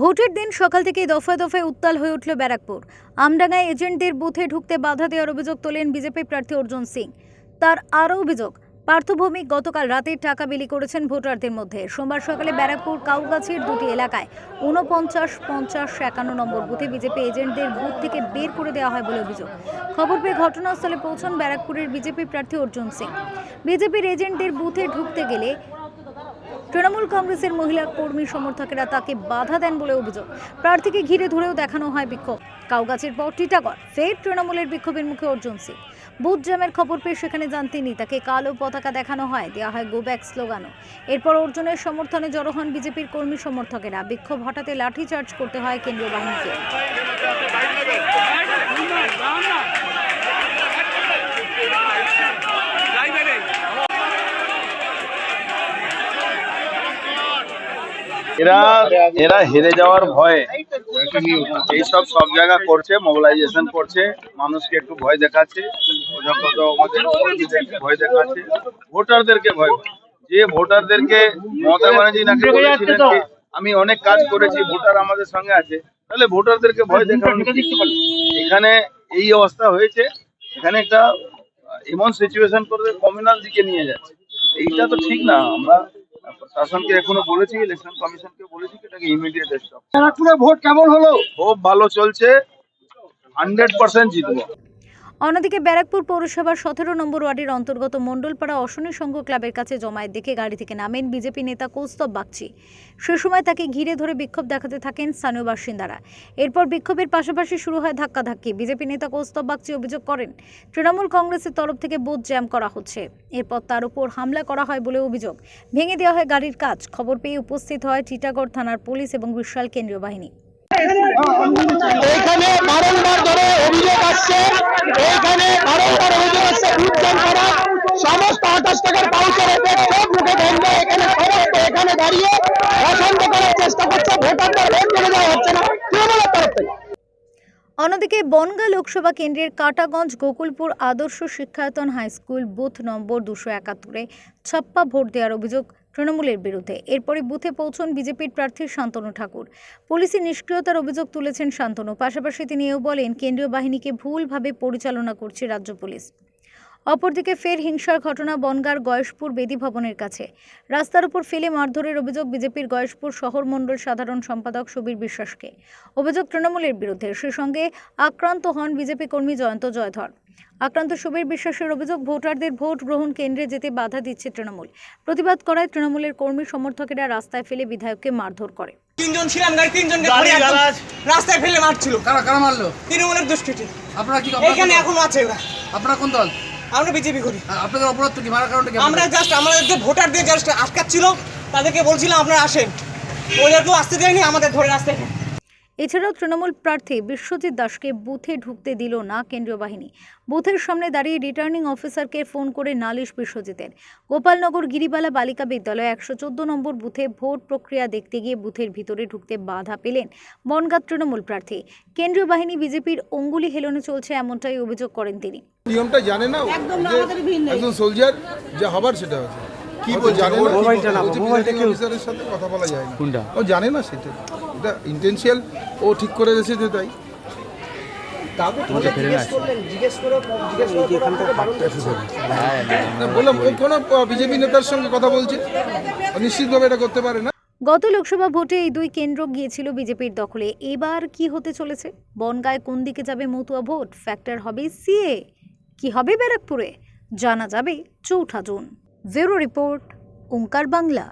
ভোটের দিন সকাল থেকেই দফায় দফায় উত্তাল হয়ে উঠল ব্যারাকপুর। আমডাঙ্গায় এজেন্টদের বুথে ঢুকতে বাধা দেওয়ার অভিযোগ তোলেন বিজেপি প্রার্থী অর্জুন সিং। তার আরও অভিযোগ পার্থভৌমিক গতকাল রাতে টাকা বিলি করেছেন ভোটারদের মধ্যে। সোমবার সকালে ব্যারাকপুর কাউগাছির দুটি এলাকায় ঊনপঞ্চাশ, পঞ্চাশ, একান্ন নম্বর বুথে বিজেপি এজেন্টদের বুথ থেকে বের করে দেওয়া হয় বলে অভিযোগ। খবর পেয়ে ঘটনাস্থলে পৌঁছন ব্যারাকপুরের বিজেপি প্রার্থী অর্জুন সিং। বিজেপির এজেন্টদের বুথে ঢুকতে গেলে তৃণমূল কংগ্রেসের মহিলা কর্মী সমর্থকেরা তাকে বাধা দেন বলে অভিযোগ। প্রার্থীকে ঘিরে ধরেও দেখানো হয় বিক্ষোভ। কাউগাছের পর টিটাগড়, ফের তৃণমূলের বিক্ষোভের মুখে অর্জুন সিং। বুথ জ্যামের খবর পেয়ে সেখানে যান তিনি। তাকে কালো পতাকা দেখানো হয় দেওয়া হয় গো ব্যাক স্লোগানও। এরপর অর্জুনের সমর্থনে জড়ো হন বিজেপির কর্মী সমর্থকেরা। বিক্ষোভ হঠাতে লাঠিচার্জ করতে হয় কেন্দ্রীয় বাহিনীকে। এরা এরা হেরে যাওয়ার ভয়ে। এইসব সব জায়গা করছে মোবিলাইজেশন করছে, মানুষকে একটু ভয় দেখাচ্ছে ভয় দেখাচ্ছে। ভোটারদেরকে ভয়। যে ভোটারদেরকে মমতা ব্যানার্জি নাকি আমি অনেক কাজ করেছি, ভোটার আমাদের সঙ্গে আছে। তাহলে ভোটারদেরকে ভয় দেখানো এখানে এই অবস্থা হয়েছে, এখানে একটা এমন সিচুয়েশন করে কমিউনাল দিকে নিয়ে যাচ্ছে। এইটা তো ঠিক না, আমরা প্রশাসনকে এখনও বলেছি ইলেকশন কমিশনকে বলেছি কি এটাকে ইমিডিয়েট স্টপ ভোট কেমন হলো? খুব ভালো চলছে হান্ড্রেড পার্সেন্ট জিতবো। অন্যদিকে ব্যারাকপুর পৌরসভার সতেরো নম্বর ওয়ার্ডের অন্তর্গত মণ্ডলপাড়া অশনী সংঘ ক্লাবের কাছে জমায়েত দেখে গাড়ি থেকে নামেন বিজেপি নেতা কৌস্তব বাগচি। সে সময় তাকে ঘিরে ধরে বিক্ষোভ দেখাতে থাকেন স্থানীয় বাসিন্দারা। এরপর বিক্ষোভের পাশাপাশি শুরু হয় ধাক্কাধাক্কি। বিজেপি নেতা কৌস্তব বাগচি অভিযোগ করেন, তৃণমূল কংগ্রেসের তরফ থেকে বুথ জ্যাম করা হচ্ছে। এরপর তার উপর হামলা করা হয় বলে অভিযোগ। ভেঙে দেওয়া হয় গাড়ির কাজ। খবর পেয়ে উপস্থিত হয় টিটাগড় থানার পুলিশ এবং বিশাল কেন্দ্রীয় বাহিনী। এইখানে বারংবার ধরে অভিযোগ আসছে, এখানে বারংবার অভিযোগ আসছে বুথ করা। সমস্ত আঠাশ টাকার পাউচের সব মুখে ধরবে এখানে সমস্ত এখানে দাঁড়িয়ে অশান্ত করার চেষ্টা করছে, ভোটারদের ভোট মেনে যাওয়া হচ্ছে না। তৃণমূলের তরফ থেকে। অন্যদিকে বনগা লোকসভা কেন্দ্রের কাটাগঞ্জ গোকুলপুর আদর্শ শিক্ষায়তন হাই স্কুল বুথ নম্বর দুশো একাত্তরে ছাপ্পা ভোট দেওয়ার অভিযোগ তৃণমূলের বিরুদ্ধে। এরপরে বুথে পৌঁছন বিজেপির প্রার্থী শান্তনু ঠাকুর। পুলিশি নিষ্ক্রিয়তার অভিযোগ তুলেছেন শান্তনু। পাশাপাশি তিনি এও বলেন, কেন্দ্রীয় বাহিনীকে ভুলভাবে পরিচালনা করছে রাজ্য পুলিশ। অপরদিকে ফের হিংসার ঘটনা বনগার গয়েশপুর বেদি ভবনের কাছে। রাস্তার উপর ফেলে মারধরের অভিযোগ বিজেপির গয়েশপুর শহর মণ্ডল সাধারণ সম্পাদক সুবীর বিশ্বাসকে। অভিযোগ তৃণমূলের বিরুদ্ধে সে সঙ্গে আক্রান্ত হন বিজেপি কর্মী জয়ন্ত জয়ধর। আক্রান্ত সুবীর বিশ্বাসের অভিযোগ ভোটারদের ভোট গ্রহণ কেন্দ্রে যেতে বাধা দিচ্ছে তৃণমূল। প্রতিবাদ করায় তৃণমূলের কর্মী সমর্থকেরা রাস্তায় ফেলে বিধায়ককে মারধর করে। তিনজন ছিলাম গাড়ি তিনজনকে ধরে একদম রাস্তায় ফেলে মারছিল। কারা কারা মারলো? তৃণমূলের দুষ্কৃতি। আপনারা কি এখানে এখনও আছে ওরা। আপনারা কোন দল? আমরা বিজেপি করি। আপনাদের অপরাধ কি? মারার কারণটা কি আমরা জাস্ট আমাদের যে ভোটার দিয়ে জাস্ট আটকাচ্ছিল তাদেরকে বলছিলাম আপনারা আসেন। ওদেরকেও আসতে দেয়নি আমাদের ধরে রাস্তায় এছাড়াও তৃণমূল প্রার্থী বিশ্বজিৎ দাসকে বুথে ঢুকতে দিল না কেন্দ্রীয় বাহিনী। বুথের সামনে দাঁড়িয়ে রিটার্নিং অফিসারকে ফোন করে নালিশ বিশ্বজিতের। গোপালনগর গিরিবালা বালিকা বিদ্যালয়ে একশো চোদ্দ নম্বর বুথে ভোট প্রক্রিয়া দেখতে গিয়ে বুথের ভিতরে ঢুকতে বাধা পেলেন বনগাঁ তৃণমূল প্রার্থী। কেন্দ্রীয় বাহিনী বিজেপির অঙ্গুলি হেলনে চলছে এমনটাই অভিযোগ করেন তিনি। নিয়মটা জানে না একজন সোলজার যা হবার সেটা কি বল জানে না মোবাইলটা অফিসারের সাথে কথা বলা যায় না। ও জানে না সেটা। এটা ইন্টেনশিয়াল ও ঠিক করে এসেছে। তাই বললাম ও কোনো বিজেপি নেতার সঙ্গে কথা বলছে? নিশ্চিতভাবে এটা করতে পারে না। গত লোকসভা ভোটে এই দুই কেন্দ্র গিয়েছিল বিজেপির দখলে। এবার কি হতে চলেছে? বনগায় কোন দিকে যাবে মতুয়া ভোট? ফ্যাক্টর হবে সিএ কি হবে ব্যারাকপুরে? জানা যাবে চৌঠা June. Bureau report Omkar Bangla.